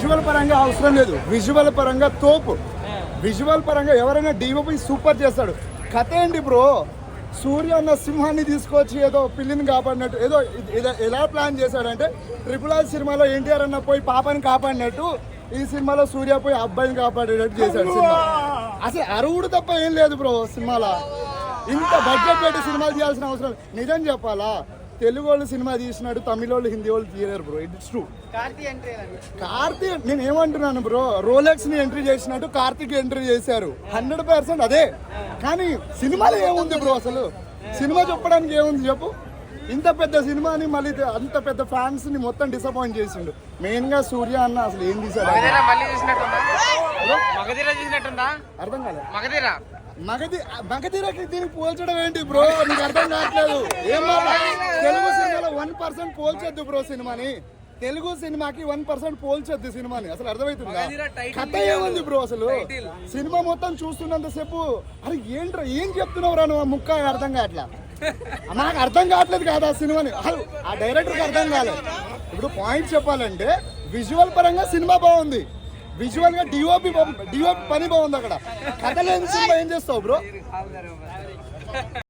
Visual పరంగా అవసరం లేదు. విజువల్ పరంగా తోపు. విజువల్ పరంగా ఎవరైనా డిఓపి సూపర్ చేస్తాడు. కథ ఏంటి బ్రో? సూర్య అన్న సింహాన్ని తీసుకొచ్చి ఏదో పిల్లిని కాపాడినట్టు ఏదో ఎలా ప్లాన్ చేశాడంటే ట్రిపుల్ ఆర్ సినిమాలో ఎన్టీఆర్ అన్న పోయి పాపని కాపాడినట్టు ఈ సినిమాలో సూర్య పోయి అబ్బాయిని కాపాడేటట్టు చేశాడు సినిమా. అసలు అరువుడు తప్ప ఏం లేదు బ్రో సినిమాలో. ఇంత బడ్జెట్ పెట్టి సినిమాలు తీయాల్సిన అవసరం లేదు. నిజం చెప్పాలా? తెలుగు వాళ్ళు సినిమా తీసినట్టు తమిళ వాళ్ళు హిందీ వాళ్ళు తీయలేరు బ్రో. ఇట్స్ ట్రూ కార్తీ నేను ఏమంటున్నాను బ్రో రోలెక్స్ని ఎంట్రీ చేసినట్టు కార్తీక్ ఎంట్రీ చేశారు. హండ్రెడ్ పర్సెంట్ అదే. కానీ సినిమాలో ఏముంది బ్రో అసలు? సినిమా చెప్పడానికి ఏముంది చెప్పు? ఇంత పెద్ద సినిమాని మళ్ళీ అంత పెద్ద ఫ్యాన్స్ని మొత్తం డిసప్పాయింట్ చేసిండు. మెయిన్గా సూర్య అన్న అసలు ఏం తీసాడు అర్థం కాలేదు మగధీర? మగధి మగధీరకి దీనికి పోల్చడం ఏంటి బ్రో? నీకు అర్థం కావట్లేదు. ఏం మాట పర్సెంట్ పోల్చొద్దు బ్రో సినిమాని. తెలుగు సినిమాకి వన్ పర్సెంట్ పోల్చొద్దు సినిమాని. అసలు అర్థమవుతుందా? కథ ఏముంది బ్రో అసలు? సినిమా మొత్తం చూస్తున్నంతసేపు అరే ఏంట్రా ఏం చెప్తున్నావురా నువ్వు ఆ ముక్క? అర్థం కావట్లా. నాకు అర్థం కావట్లేదు కాదు ఆ సినిమాని. అసలు ఆ డైరెక్టర్కి అర్థం కాలేదు ఇప్పుడు పాయింట్ చెప్పాలంటే విజువల్ పరంగా సినిమా బాగుంది. విజువల్గా డిఓపి డిఓపి పని బాగుంది అక్కడ. కథ లేని సినిమా ఏం చేస్తావు బ్రో?